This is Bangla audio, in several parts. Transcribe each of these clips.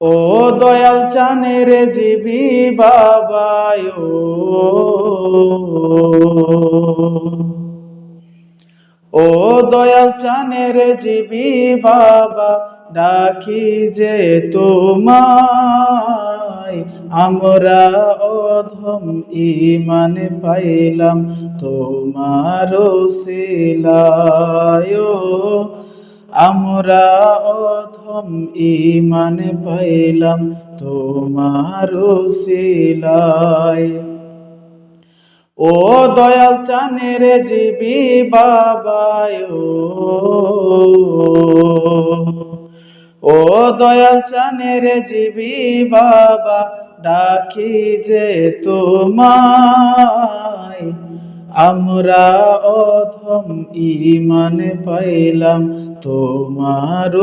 ও দয়াল চানের জিবি বাবায় ও। দয়াল চানের জিবি বাবা, ডাকি যে তোমায়। আমরা অধম ইমান পাইলাম তোমার শিলায় আমরা অধম ইমান পাইলাম তোমার ও দয়াল চানের জিবি বাবায়, ও। দয়াল চানের জিবি বাবা, ডাকি যে তোমায়। আমরা অধম ইমান পাইলাম তোমার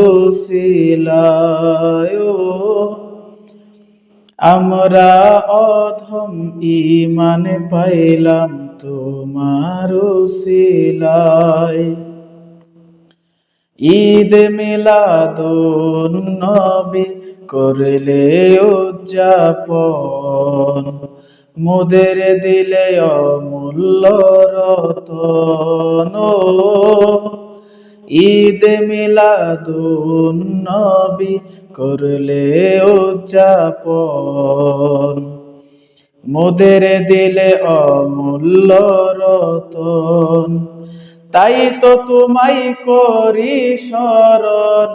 আমরা অধম ইমান পাইলাম তোমার শিলায়। ঈদ মিলাদুন নবী করলে উদযাপন, মুদের দিলে অমূল্য রতন। ঈদ মিলাদুন নবী করলে উদযাপন। মোদের দিলে অমূল্য রতন। তাই তো তোমাই করি শরণ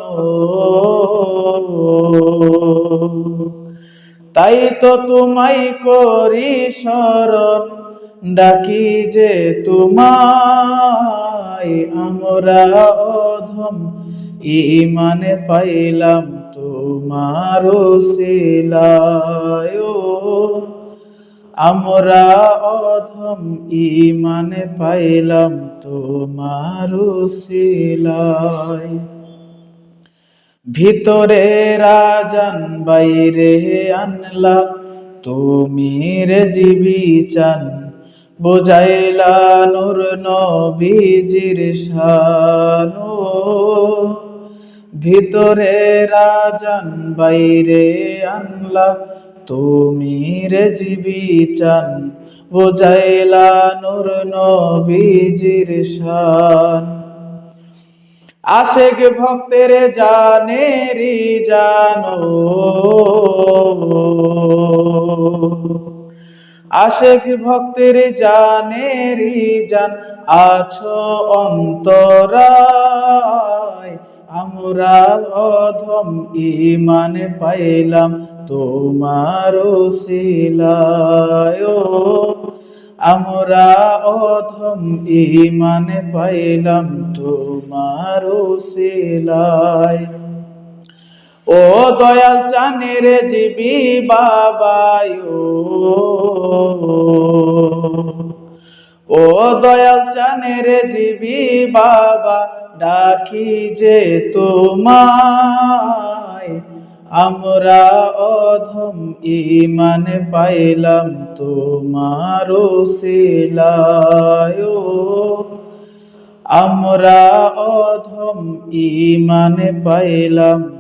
তাই তো তোমাই করি শরণ ডাকি যে তোমায় আমরা অধম ইমানে পাইলাম তোমার শিলায় আমরা অধম ইমানে পাইলাম তোমার শিলায় ভিতরে রাজান, বাইরে আনলা, তুমি রে জীবি চান। বোঝাইলা নূর নবীজির শানু। ভিতরে রাজান বাইরে আনলা, তুমি রে জীবি চান। বোঝাইলা নূর নবীজির শান। আশেক ভক্তের জানে রি জানো। আশেক ভক্তের জানে রি জান আছো অন্তরায়। আমরা অধম ইমান পাইলাম তোমার শিলায় আমরা অধম ইমান পাইলাম তোমার শিলায় ও দয়াল চানের জিবি বাবায় ও। দয়াল চানের জিবি বাবা, ডাকি যে তোমায়। আমরা অধম ইমান পাইলাম তোমার শিলায় আমরা অধম ইমান পাইলাম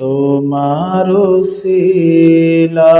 তোমার শিলায়